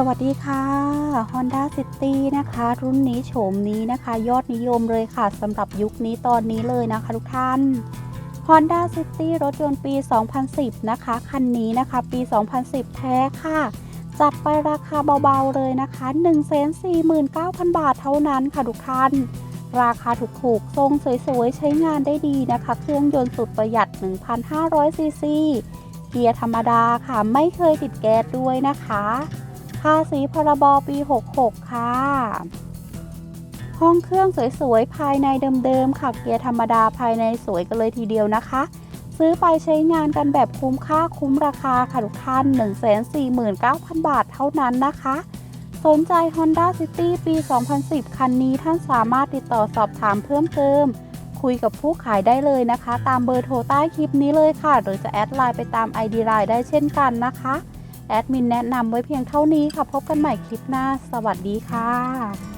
สวัสดีค่ะ Honda City นะคะ รุ่นนี้โฉมนี้นะคะ ยอดนิยมเลยค่ะสำหรับยุคนี้ตอนนี้เลยนะคะทุกท่าน Honda City รถยนต์ปี 2010 นะคะ คันนี้นะคะปี 2010 แท้ค่ะ จัดไปราคาเบาๆเลยนะคะ 149,000 บาทเท่านั้นค่ะทุกท่าน ราคาถูกๆทรงสวยๆ ใช้งานได้ดีนะคะ เครื่องยนต์สุดประหยัด 1,500ซีซีเกียร์ธรรมดาค่ะไม่เคยติดแก๊สด้วยนะคะาษีพรบปี 66 ค่ะ ห้องเครื่องสวยๆ ภายในเดิมๆ ค่ะ เกียร์ธรรมดาภายในสวยกันเลยทีเดียวนะคะ ซื้อไปใช้งานกันแบบคุ้มค่าคุ้มราคาค่ะทุกท่าน 149,000 บาทเท่านั้นนะคะ สนใจ Honda City ปี 2010 คันนี้ท่านสามารถติดต่อสอบถามเพิ่มเติม คุยกับผู้ขายได้เลยนะคะ ตามเบอร์โทรใต้คลิปนี้เลยค่ะ หรือจะแอดไลน์ไปตาม ID ไลน์ได้เช่นกันนะคะ แอดมินแนะนำไว้เพียงเท่านี้ค่ะ พบกันใหม่คลิปหน้า สวัสดีค่ะ